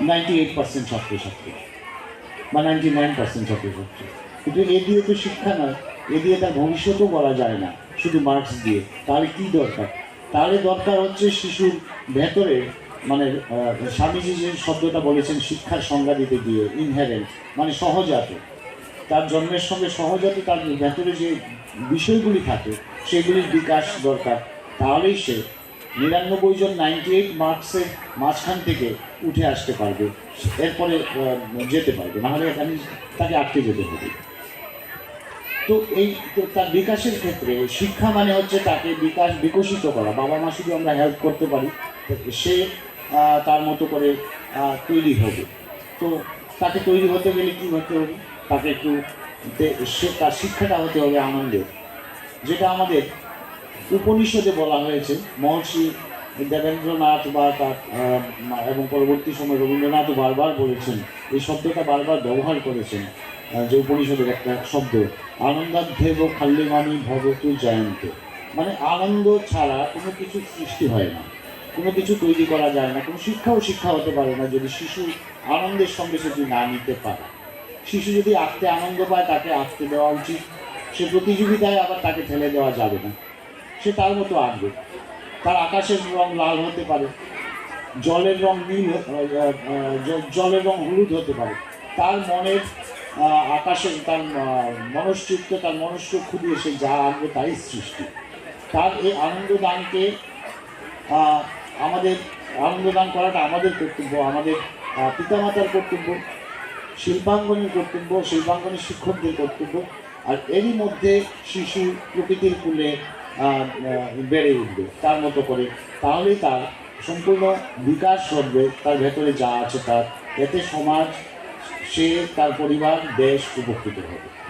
Ninety eight percent ছাত্রছাত্রী। বা ninety nine percent ছাত্রছাত্রী। কিন্তু এ শিক্ষা নয়। এ দিয়ে তার ভবিষ্যতও বলা যায় না। শুধু মার্কস দিয়ে। তাহলে কী দরকার? তাহলে দরকার হচ্ছে শিশুর ভেতরে মানে স্বামীজি যে শব্দটা বলেছেন, শিক্ষার সংজ্ঞা দিতে গিয়ে ইনহেরেন্ট মানে সহজাত। তার জন্মের সঙ্গে সহজাত তার ভেতরে যে বিষয়গুলি থাকে, সেগুলির বিকাশ দরকার। তাহলেই সে নিরানব্বই জন নাইনটি এইট মার্কসের মাঝখান থেকে উঠে আসতে পারবে, এরপরে যেতে পারবে, নাহলে এখানে তাকে আটকে যেতে হবে। তো এই তার বিকাশের ক্ষেত্রে শিক্ষা মানে হচ্ছে তাকে বিকাশ বিকশিত করা, বাবা মা শুধু আমরা হেল্প করতে পারি সে তার মতো করে তৈরি হবে। তো তাকে তৈরি হতে গেলে কী হতে হবে? তাকে একটু সে, তার শিক্ষাটা হতে হবে আনন্দের, যেটা আমাদের উপনিষদে বলা হয়েছে, মহর্ষি দেবেন্দ্রনাথ বা তার এবং পরবর্তী সময় রবীন্দ্রনাথও বারবার বলেছেন, এই শব্দটা বারবার ব্যবহার করেছেন যে উপনিষদের একটা শব্দ, আনন্দাধ্যেব খাল্লিমানি ভগতু জয়ন্ত। মানে আনন্দ ছাড়া কোনো কিছু সৃষ্টি হয় না, কোনো কিছু তৈরি করা যায় না, কোনো শিক্ষাও শিক্ষা হতে পারে না যদি শিশু আনন্দের সঙ্গে সেটি না নিতে পারে। শিশু যদি আঁকতে আনন্দ পায়, তাকে আঁকতে দেওয়া উচিত, সে প্রতিযোগিতায় আবার তাকে ঠেলে দেওয়া যাবে না। সে তার মতো আঁকবে তার আকাশের রং লাল হতে পারে জলের রং নীল জলের রং হলুদ হতে পারে। তার মনের আহ, আকাশের তার মনশ্চিত্ত তার মনস্য খুঁড়িয়ে সে যা আনবে তাই সৃষ্টি। তার এই আনন্দদানকে আমাদের আনন্দদান করাটা আমাদের কর্তব্য আমাদের পিতামাতার কর্তব্য শিল্পাঙ্গনের কর্তব্য শিল্পাঙ্গনের শিক্ষকদের কর্তব্য। আর এরই মধ্যে শিশু প্রকৃতির কুলে বেড়ে উঠবে। তার মতো করে তাহলেই তার সম্পূর্ণ বিকাশ ঘটবে, তার ভেতরে যা আছে তার। এতে সমাজ, সে, তার পরিবার, দেশ উপকৃত হবে।